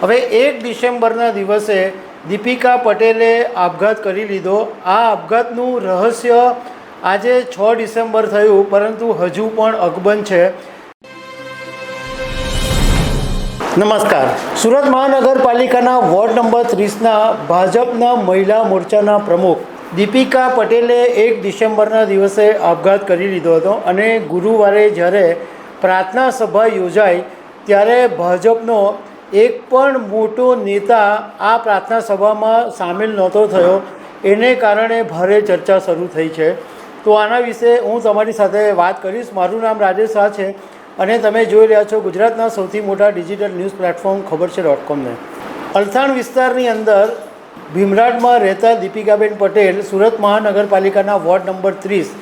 હવે એક ડિસેમ્બરના દિવસે દીપિકા પટેલે આપઘાત કરી લીધો. આ આપઘાતનું રહસ્ય આજે છ ડિસેમ્બર થયું, પરંતુ હજુ પણ અકબંધ છે. નમસ્કાર. સુરત મહાનગરપાલિકાના વોર્ડ નંબર ત્રીસના ભાજપના મહિલા મોરચાના પ્રમુખ દીપિકા પટેલે એક ડિસેમ્બરના દિવસે આપઘાત કરી લીધો હતો અને ગુરુવારે જ્યારે પ્રાર્થના સભા યોજાઈ, ત્યારે ભાજપનો એક પણ મોટો નેતા આ પ્રાર્થના સભામાં સામેલ નહોતો થયો. એને કારણે ભારે ચર્ચા શરૂ થઈ છે. તો આના વિશે હું તમારી સાથે વાત કરીશ. મારું નામ રાજેશ શાહ છે અને તમે જોઈ રહ્યા છો ગુજરાતના સૌથી મોટા ડિજિટલ ન્યૂઝ પ્લેટફોર્મ ખબર છે ડોટ કોમને. અલથાણ વિસ્તારની અંદર ભીમરાડમાં રહેતા દીપિકાબેન પટેલ સુરત મહાનગરપાલિકાના વોર્ડ નંબર ત્રીસ,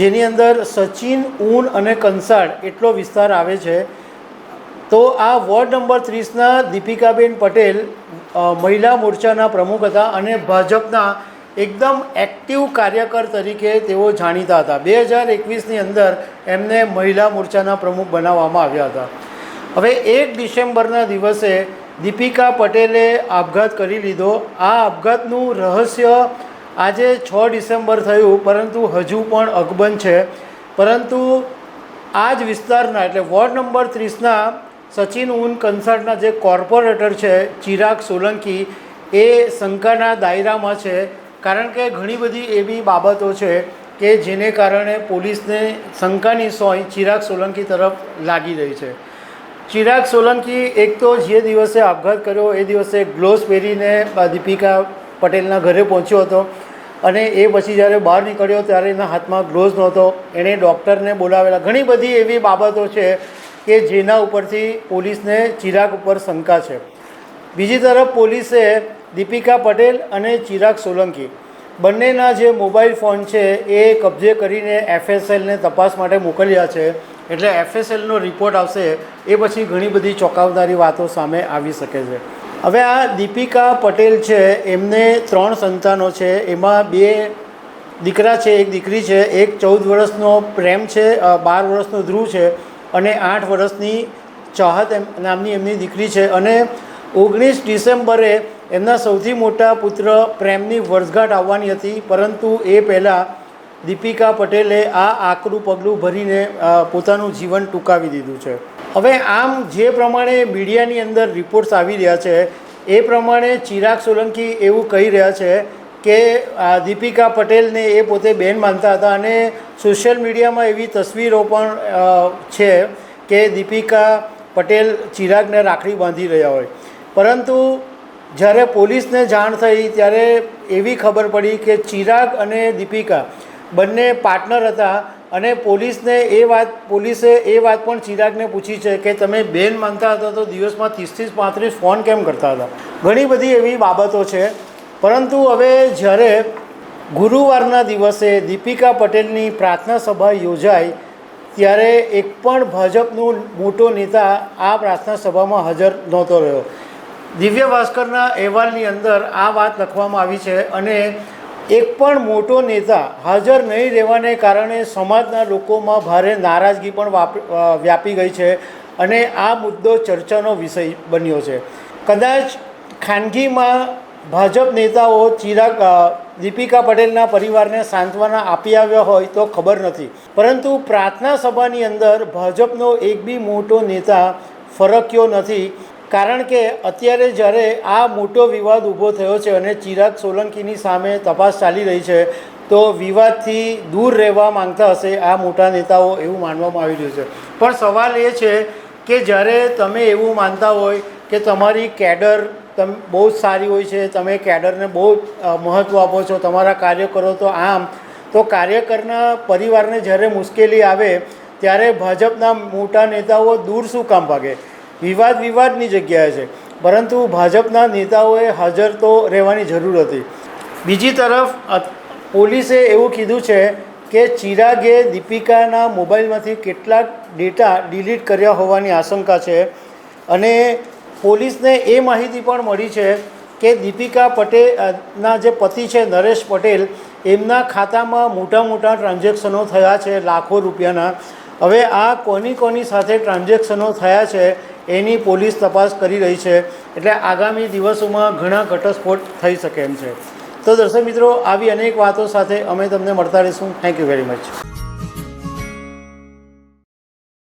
જેની અંદર સચિન, ઊન અને કંસાળ એટલો વિસ્તાર આવે છે તો આ વોર્ડ નંબર ત્રીસના દીપિકાબેન પટેલ મહિલા મોરચાના પ્રમુખ હતા અને ભાજપના એકદમ એક્ટિવ કાર્યકર તરીકે તેઓ જાણીતા હતા. બે હજાર એકવીસની અંદર એમને મહિલા મોરચાના પ્રમુખ બનાવવામાં આવ્યા હતા. હવે એક ડિસેમ્બરના દિવસે દીપિકા પટેલે આપઘાત કરી લીધો. આ આપઘાતનું રહસ્ય આજે છ ડિસેમ્બર થયું, પરંતુ હજુ પણ અકબંધ છે. પરંતુ આ જ વિસ્તારના, એટલે વોર્ડ નંબર ત્રીસના સચિન ઉન કન્સર્ટના જે કોર્પોરેટર છે, ચિરાગ સોલંકી, એ શંકાના દાયરામાં છે. કારણ કે ઘણી બધી એવી બાબતો છે કે જેને કારણે પોલીસને શંકાની સોય ચિરાગ સોલંકી તરફ લાગી રહી છે. ચિરાગ સોલંકી એક તો જે દિવસે આપઘાત કર્યો, એ દિવસે ગ્લોવ્સ પહેરીને દીપિકા પટેલના ઘરે પહોંચ્યો હતો અને એ પછી જ્યારે બહાર નીકળ્યો ત્યારે એના હાથમાં ગ્લોવ્સ નહોતો. એણે ડૉક્ટરને બોલાવેલા. ઘણી બધી એવી બાબતો છે કે જેના ઉપરથી પોલીસને ચિરાગ ઉપર શંકા છે. બીજી તરફ પોલીસે દીપિકા પટેલ અને ચિરાગ સોલંકી, બંનેના જે મોબાઈલ ફોન છે એ કબજે કરીને એફએસએલને તપાસ માટે મોકલ્યા છે. એટલે એફએસએલનો રિપોર્ટ આવશે એ પછી ઘણી બધી ચોંકાવનારી વાતો સામે આવી શકે છે. હવે આ દીપિકા પટેલ છે, એમને ત્રણ સંતાનો છે. એમાં બે દીકરા છે, એક દીકરી છે. એક ચૌદ વર્ષનો પ્રેમ છે બાર વર્ષનો ધ્રુવ છે. અને આઠ વર્ષની ચાહત એમ નામની એમની દીકરી છે અને ઓગણીસ ડિસેમ્બરે એમના સૌથી મોટા પુત્ર પ્રેમની વર્ષગાંઠ આવવાની હતી, પરંતુ એ પહેલાં દીપિકા પટેલે આ આકરું પગલું ભરીને પોતાનું જીવન ટૂંકાવી દીધું છે. હવે આમ જે પ્રમાણે મીડિયાની અંદર રિપોર્ટ્સ આવી રહ્યા છે, એ પ્રમાણે ચિરાગ સોલંકી એવું કહી રહ્યા છે કે દીપિકા પટેલને એ પોતે બેન માનતા હતા અને સોશિયલ મીડિયામાં એવી તસવીરો પણ છે કે દીપિકા પટેલ ચિરાગને રાખડી બાંધી રહ્યા હોય. પરંતુ જ્યારે પોલીસને જાણ થઈ, ત્યારે એવી ખબર પડી કે ચિરાગ અને દીપિકા બંને પાર્ટનર હતા અને પોલીસને એ વાત, પોલીસે એ વાત પણ ચિરાગને પૂછી છે કે, તમે બેન માનતા હતા તો દિવસમાં ત્રીસથી પાંત્રીસ ફોન કેમ કરતા હતા? ઘણી બધી એવી બાબતો છે. પરંતુ હવે જ્યારે ગુરુવારના દિવસે દીપિકા પટેલની પ્રાર્થના સભા યોજાઈ, ત્યારે એક પણ ભાજપનું મોટો નેતા આ પ્રાર્થના સભામાં હાજર નહોતો રહ્યો. દિવ્ય ભાસ્કરના અહેવાલની અંદર આ વાત લખવામાં આવી છે અને એક પણ મોટો નેતા હાજર નહીં રહેવાને કારણે સમાજના લોકોમાં ભારે નારાજગી પણ વ્યાપી ગઈ છે અને આ મુદ્દો ચર્ચાનો વિષય બન્યો છે. કદાચ ખાનગીમાં ભાજપ નેતાઓ ચિરાગ દીપિકા પટેલના પરિવારને સાંત્વના આપી આવ્યા હોય તો ખબર નથી. પરંતુ પ્રાર્થના સભાની અંદર ભાજપનો એક બી મોટો નેતા ફરક્યો નથી. કારણ કે અત્યારે જ્યારે આ મોટો વિવાદ ઊભો થયો છે અને ચિરાગ સોલંકીની સામે તપાસ ચાલી રહી છે, તો વિવાદથી દૂર રહેવા માંગતા હશે આ મોટા નેતાઓ એવું માનવામાં આવી રહ્યું છે. પણ સવાલ એ છે કે જ્યારે તમે એવું માનતા હોય કે તમારી કેડર તમ, બહુ જ સારી હોય છે, તમે કેડરને બહુ મહત્ત્વ આપો છો, તમારા કાર્યકરો તો આમ. તો કાર્યકરના પરિવારને જ્યારે મુશ્કેલી આવે, ત્યારે ભાજપના મોટા નેતાઓ દૂર શું કામ ભાગે? વિવાદ વિવાદની જગ્યાએ છે. પરંતુ ભાજપના નેતાઓએ હાજર તો રહેવાની જરૂર હતી. બીજી તરફ પોલીસે એવું કીધું છે કે ચિરાગે દીપિકાના મોબાઈલમાંથી કેટલાક ડેટા ડિલીટ કર્યા હોવાની આશંકા છે અને પોલીસને એ માહિતી પણ મળી છે કે દીપિકા પટેલના જે પતિ છે નરેશ પટેલ, એમના ખાતામાં મોટા મોટા ટ્રાન્ઝેક્શનો થયા છે, લાખો રૂપિયાના. હવે આ કોની કોની સાથે ટ્રાન્ઝેક્શનો થયા છે એની પોલીસ તપાસ કરી રહી છે. એટલે આગામી દિવસોમાં ઘણા ઘટસ્ફોટ થઈ શકે એમ છે. તો દર્શક મિત્રો, આવી અનેક વાતો સાથે અમે તમને મળતા રહીશું. Thank you very much